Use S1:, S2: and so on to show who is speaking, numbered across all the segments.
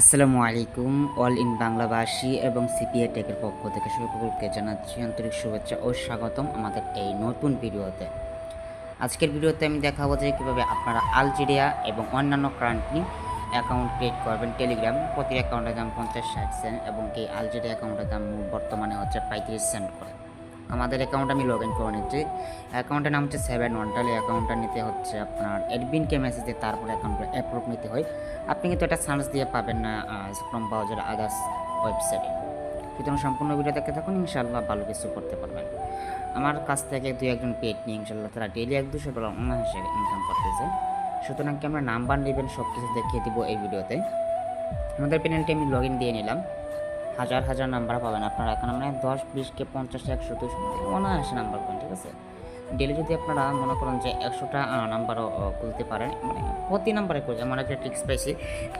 S1: আসসালামু আলাইকুম, all in বাংলাভাষী এবং সিপিএ টেকের পক্ষ থেকে সকলকে জানাচ্ছি আন্তরিক শুভেচ্ছা ও স্বাগতম আমাদের এই নতুন ভিডিওতে। আজকের ভিডিওতে আমি দেখাবো যে কীভাবে আপনারা আলজেরিয়া এবং অন্যান্য কান্ট্রি অ্যাকাউন্ট ক্রিয়েট করবেন। টেলিগ্রাম, প্রতি অ্যাকাউন্টের দাম পঞ্চাশ, ষাট সেন্ট এবং এই আলজেরিয়া অ্যাকাউন্টের দাম বর্তমানে হচ্ছে পঁয়ত্রিশ সেন্ট করে। আমাদের অ্যাকাউন্ট আমি লগ ইন করে নিচ্ছি। অ্যাকাউন্টের নাম হচ্ছে সেভেন ওয়ানটাল এই অ্যাকাউন্টটা নিতে হচ্ছে আপনার অ্যাডমিনকে মেসেজ দিয়ে তারপরে অ্যাকাউন্টটা অ্যাপ্রুভ নিতে হয়। আপনি কিন্তু এটা সার্চ দিয়ে পাবেন না ক্রম ব্রাউজার আদার্স ওয়েবসাইটে সুতরাং সম্পূর্ণ ভিডিও দেখতে থাকুন, ইনশাআল্লাহ ভালো কিছু করতে পারবেন। আমার কাছ থেকে দুই একজন পেট নিয়ে ইনশাল্লাহ তারা ডেলি এক দুশো ডলার অনায়াসে ইনকাম করতেছে। সুতরাং কি আমরা নাম্বার নেবেন সব কিছু দেখিয়ে দিব এই ভিডিওতে আমাদের প্যানেলটি আমি লগ ইন দিয়ে নিলাম। হাজার হাজার নাম্বার পাবেন। আপনারা এখন মানে দশ বিশকে পঞ্চাশ, একশো দুশো অনায়াসে নাম্বার পাবেন, ঠিক আছে? ডেলি যদি আপনারা মনে করেন যে একশোটা নাম্বারও খুলতে পারেন মানে প্রতি নাম্বারে করে আমার একটা টিক্স পাইছি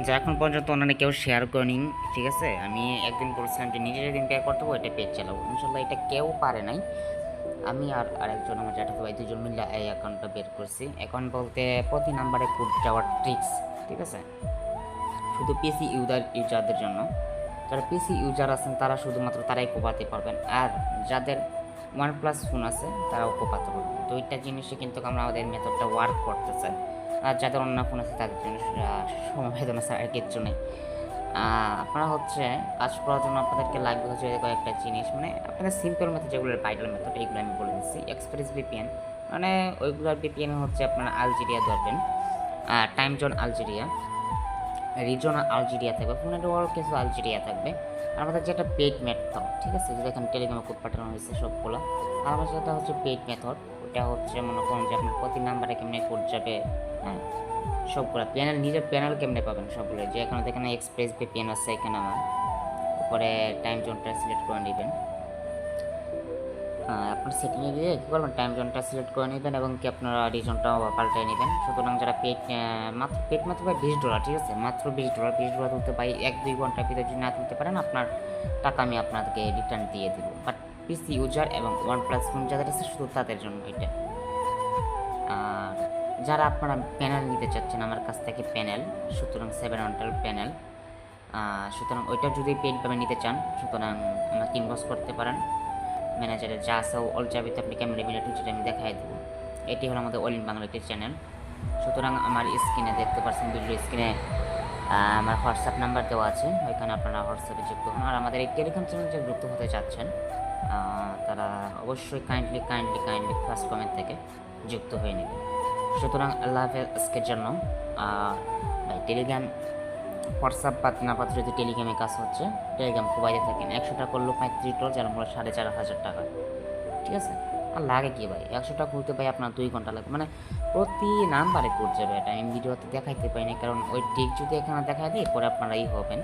S1: যা এখন পর্যন্ত অন্যান্য কেউ শেয়ার করেনি, ঠিক আছে? আমি একদিন বলছিলাম যে নিজের দিন পেয়ার করতে হবে এটা পেজ চালাবো। ইনশাল্লাহ এটা কেউ পারে নাই। আমি আর আরেকজন আমার জ্যাঠাতো ভাই দুজন মিলে এই অ্যাকাউন্টটা বের করছি। অ্যাকাউন্ট বলতে প্রতি নাম্বারে কোড যাওয়ার ট্রিক্স ঠিক আছে? শুধু পিসি ইউজার ইউজারদের জন্য। যারা পিসি ইউজার আছেন, তারা শুধুমাত্র তারাই কোপাতে পারবেন। আর যাদের ওয়ান প্লাস ফোন আছে, তারাও কোপাতে পারবেন। দুইটা জিনিসে কিন্তু আমরা আমাদের মেথডটা ওয়ার্ক করতেছে আর যাদের অন্য ফোন আছে, তাদের জন্য সমবেদনা ছাড়া কিচ্ছু নেই। আপনারা হচ্ছে কাজ করার জন্য আপনাদেরকে লাগবে হচ্ছে কয়েকটা জিনিস। মানে আপনাদের সিম্পল মেথড যেগুলো ভাইটাল মেথড এইগুলো আমি বলে দিচ্ছি। এক্সপ্রেস ভিপিএন মানে ওইগুলোর ভিপিএন হচ্ছে আপনারা আলজেরিয়া ধরবেন। Time zone Algeria region Algeria থাকবে ফোনের ওয়ার কিছু আলজেরিয়া থাকবে। আর আমাদের যেটা পেড মেথড ঠিক আছে? যেটা এখানে টেলিগ্রামে কোড পাঠানো হয়েছে সবগুলো। আর আমার যেটা হচ্ছে পেড মেথড ওটা হচ্ছে মনে করুন যে আপনার প্রতি নাম্বারে কেমনে কোড যাবে হ্যাঁ? সবগুলো প্যানেল নিজের প্যানেল কেমনে পাবেন সবগুলো? যে এখানে দেখেন এক্সপ্রেস ভিপিএন আছে এখানে আমার। উপরে টাইম জোনটা সিলেক্ট করে নেবেন। আপনার সেটিংয়ে গিয়ে কী করবেন টাইম জোনটা সিলেক্ট করে নেবেন এবং কি আপনারা রিজনটাও পাল্টাই নেবেন। সুতরাং যারা পেট মাত্র পেট মাত্র ভাই বিশ ডলার ঠিক আছে? মাত্র বিশ ডলার বিশ ডলার তুলতে পাই এক, দুই ঘণ্টার ভিতরে যদি না তুলতে পারেন, আপনার টাকা আমি আপনাদেরকে রিটার্ন দিয়ে দেবো। বাট পিসি ইউজার এবং ওয়ান প্লাস ফোন যাদের আছে, শুধু তাদের জন্য এটা। আর যারা আপনারা প্যানেল নিতে চাচ্ছেন, আমার কাছ থেকে প্যানেল সুতরাং সেভেন ওয়ান্টাল প্যানেল সুতরাং ওইটা যদি পেডভাবে নিতে চান, সুতরাং আমাকে ইনভেস করতে পারেন। ম্যানেজারের যা আছে অল চাবিতে আপনি নেবেন একটু সেটা আমি দেখাই দেবো। এটি হলো আমাদের অল ইন বাংলা একটি চ্যানেল সুতরাং আমার স্ক্রিনে দেখতে পাচ্ছেন ভিডিও স্ক্রিনে আমার হোয়াটসঅ্যাপ নাম্বার দেওয়া আছে। ওইখানে আপনারা হোয়াটসঅ্যাপে যুক্ত হন আর আমাদের এই টেলিগ্রাম চ্যানেল যে যুক্ত হতে চাচ্ছেন তারা অবশ্যই kindly kindly kindly first comment থেকে যুক্ত হয়ে নেবেন। সুতরাং আল্লাহ হাফেজ, আজকের জন্য টেলিগ্রাম হোয়াটসঅ্যাপ পাত না পাত্র যদি টেলিগ্রামে কাজ হচ্ছে, টেলিগ্রাম প্রোভাইডে থাকেন। একশো টাকা করল পঁয়ত্রিশ ডলার যার মূল্য সাড়ে চার হাজার টাকা। ঠিক আছে? আর লাগে কি ভাই? একশো টাকা করতে ভাই আপনার দুই ঘণ্টা লাগবে। মানে প্রতি নাম্বারে কোড যাবে এটা। আমি ভিডিওতে দেখাইতে পারি না কারণ ওই টিক যদি এখানে দেখাই দিই, পরে আপনারা ই হবেন।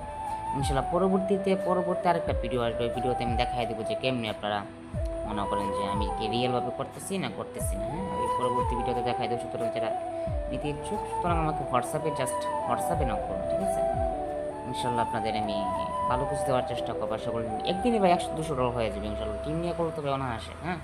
S1: ইনশাল্লাহ পরবর্তীতে, পরবর্তী আরেকটা ভিডিও আসবে। ওই ভিডিওতে আমি দেখাই দেবো যে কেমনি আপনারা মনে করেন যে আমি কি রিয়েলভাবে করতেছি না করতেছি না হ্যাঁ? ওই পরবর্তী ভিডিওতে দেখাই দেবো। সুতরাং যারা নিতে ইচ্ছুক সুতরাং আমাকে হোয়াটসঅ্যাপে জাস্ট হোয়াটসঅ্যাপে নক করুন, ঠিক আছে? ইনশাল্লাহ আপনাদের আমি ভালো কিছু দেওয়ার চেষ্টা করব সকল একদিনই ভাই একশো, দুশো ডলার হয়ে যাবে, ইনশাল্লাহ। টিম নিয়ে করতে হবে অনায়াসে হ্যাঁ?